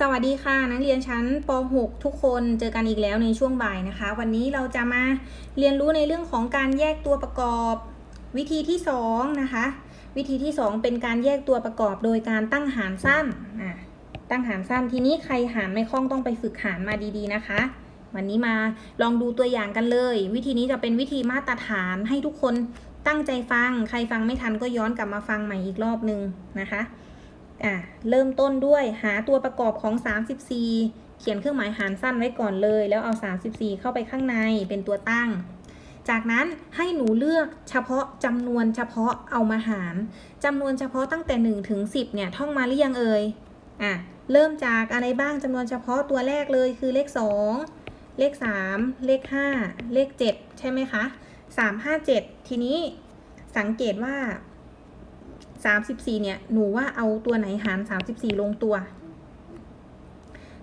สวัสดีค่ะ นักเรียนชั้นป .6 ทุกคนเจอกันอีกแล้วในช่วงบ่ายนะคะ วันนี้เราจะมาเรียนรู้ในเรื่องของการแยกตัวประกอบ วิธีที่2นะคะ วิธีที่ 2 เป็นการแยกตัวประกอบโดยการตั้งหารสั้นอะตั้งหารสั้นทีนี้ใครหารไม่คล่องต้องไปฝึกหารมาดีๆนะคะ วันนี้มาลองดูตัวอย่างกันเลย วิธีนี้จะเป็นวิธีมาตรฐานให้ทุกคนตั้งใจฟัง ใครฟังไม่ทันก็ย้อนกลับมาฟังใหม่อีกรอบนึงนะคะ อะเริ่มต้นด้วยหาตัวประกอบของ 34 เขียนเครื่องหมายหารสั้นไว้ก่อนเลย แล้วเอา 34 เข้าไปข้างในเป็นตัวตั้ง จากนั้นให้หนูเลือกเฉพาะจำนวนเฉพาะเอามาหารจำนวนเฉพาะตั้งแต่1ถึง10เนี่ยท่องมาหรือยังเอ่ยอะเริ่มจากอะไรบ้างจำนวนเฉพาะตัวแรกเลยคือเลข 2 เลข 3 เลข 5 เลข 7 ใช่ไหมคะ3 5 7 ทีนี้สังเกตว่า 34 เนี่ย หนูว่าเอาตัวไหนหาร 34 ลงตัว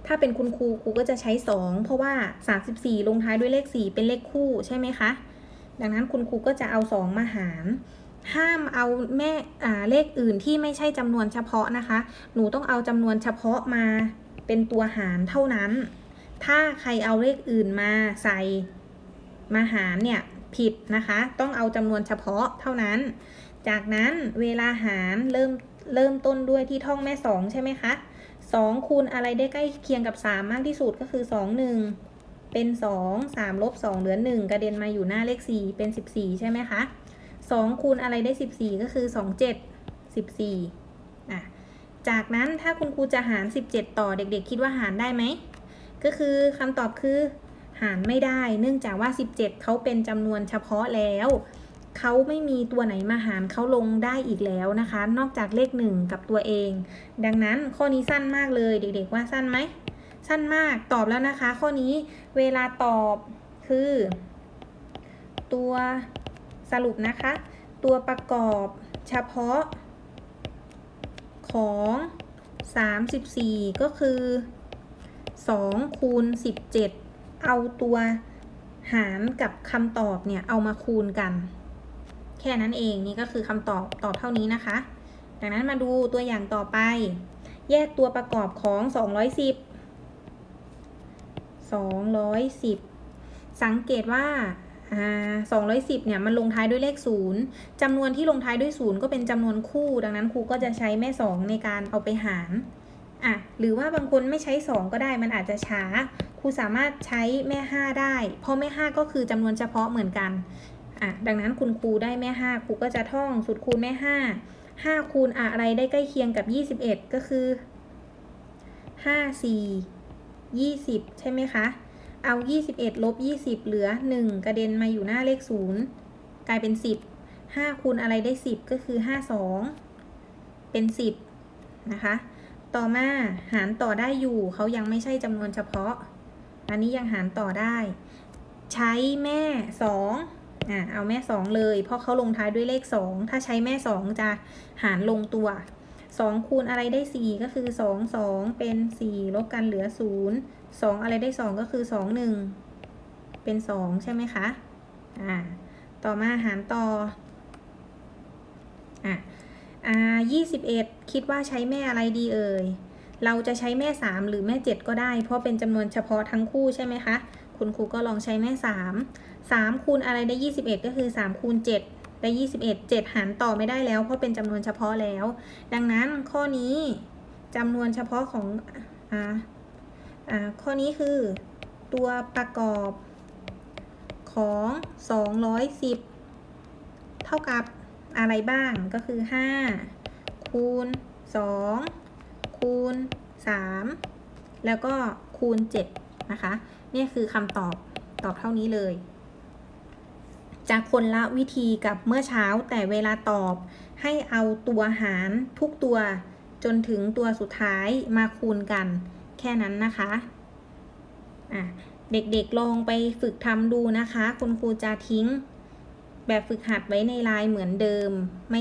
ถ้าเป็นคุณครูครูก็จะใช้ 2 เพราะว่า 34 ลงท้ายด้วยเลข 4 เป็นเลขคู่ใช่ไหมคะ ดังนั้นคุณครูก็จะเอา 2 มาหาร ห้ามเอาแม่อ่าเลขอื่นที่ไม่ใช่จำนวนเฉพาะนะคะ หนูต้องเอาจำนวนเฉพาะมาเป็นตัวหารเท่านั้น ถ้าใครเอาเลขอื่นมาใส่มาหารเนี่ย ผิดนะคะ ต้องเอาจำนวนเฉพาะเท่านั้น จากนั้นเวลาหารเริ่มเริ่มต้นด้วยที่ท่องแม่สองใช่ไหมคะสองคูณอะไรได้ใกล้เคียงกับสามมากที่สุดก็คือสองหนึ่งเป็นสองสามลบสองเหลือหนึ่งกระเด็นมาอยู่หน้าเลขสี่เป็นสิบสี่ใช่ไหมคะสองคูณอะไรได้สิบสี่ก็คือสองเจ็ดสิบสี่อะจากนั้นถ้าคุณครูจะหารสิบเจ็ดต่อเด็กๆ คิดว่าหารได้ไหม ก็คือคำตอบคือ หารไม่ได้ เนื่องจากว่า 17 เขาเป็นจำนวนเฉพาะแล้ว เขาไม่มีตัวไหนมาหารเขาลงได้อีกแล้วนะคะ นอกจากเลขหนึ่งกับตัวเอง ดังนั้นข้อนี้สั้นมากเลยเด็กๆว่าสั้นไหม สั้นมากตอบแล้วนะคะ ข้อนี้เวลาตอบคือ ตัวสรุปนะคะ ตัวประกอบเฉพาะ ของ 34 ก็คือ2คูณ17 เอาตัวหารกับคำตอบเนี่ยเอามาคูณกัน แค่นั้นเองนี่ก็คือคำตอบตอบเท่านี้นะคะ ดังนั้นมาดูตัวอย่างต่อไป แยกตัวประกอบของ 210 210 สังเกตว่าอ่า210 เนี่ย มันลงท้ายด้วยเลข 0จำนวนที่ลงท้ายด้วย 0 ก็เป็นจำนวนคู่ ดังนั้นครูก็จะใช้แม่ 2 ในการเอาไปหาร อะ หรือว่าบางคนไม่ใช้ 2 ก็ได้ มันอาจจะช้า ครูสามารถใช้แม่ 5 ได้ เพราะแม่ 5 ก็คือจำนวนเฉพาะเหมือนกันอะดังนั้นคุณครูได้แม่ 5 ครูก็จะท่องสูตรคูณแม่ 5 5 คูณอะไรได้ใกล้เคียงกับ 21 ก็คือ 5 4 20 ใช่ไหมคะ เอา 21 ลบ 20 เหลือ 1 กระเด็นมาอยู่หน้าเลข 0 กลายเป็น 10 5 คูณอะไรได้ 10 ก็คือ 52 เป็น 10 นะคะ ต่อมาหารต่อได้อยู่เขายังไม่ใช่จำนวนเฉพาะ อันนี้ยังหารต่อได้ ใช้แม่2อะเอาแม่2เลย เพราะเขาลงท้ายด้วยเลข2ถ้าใช้แม่2จะหารลงตัว2คูณอะไรได้4ก็คือ2 2เป็น4ลบกันเหลือ0 2องอะไรได้2ก็คือ2 1เป็น2ใช่ไหมคะอ่าต่อมาหารต่ออะอ่า21คิดว่าใช้แม่อะไรดีเอ่ย เราจะใช้แม่ 3 หรือแม่ 7 ก็ได้ เพราะเป็นจำนวนเฉพาะทั้งคู่ใช่ไหมคะ คุณครูก็ลองใช้แม่ 3 3คูณอะไรได้ 21 ก็คือ 3 คูณ 7 ได้ 21 7 หารต่อไม่ได้แล้ว เพราะเป็นจำนวนเฉพาะแล้ว ดังนั้นข้อนี้จำนวนเฉพาะของอ่าอ่าข้อนี้คือตัวประกอบของ 210 เท่ากับอะไรบ้างก็คือ 5 คูณ 2 3 แล้วก็คูณ 7 นะคะ นี่คือคำตอบตอบเท่านี้เลย จากคนละวิธีกับเมื่อเช้าแต่เวลาตอบให้เอาตัวหารทุกตัวจนถึงตัวสุดท้ายมาคูณกัน แค่นั้นนะคะอะเด็กๆลองไปฝึกทำดูนะคะ คุณครูจะทิ้ง แบบฝึกหัดไว้ในไลน์เหมือนเดิมไม่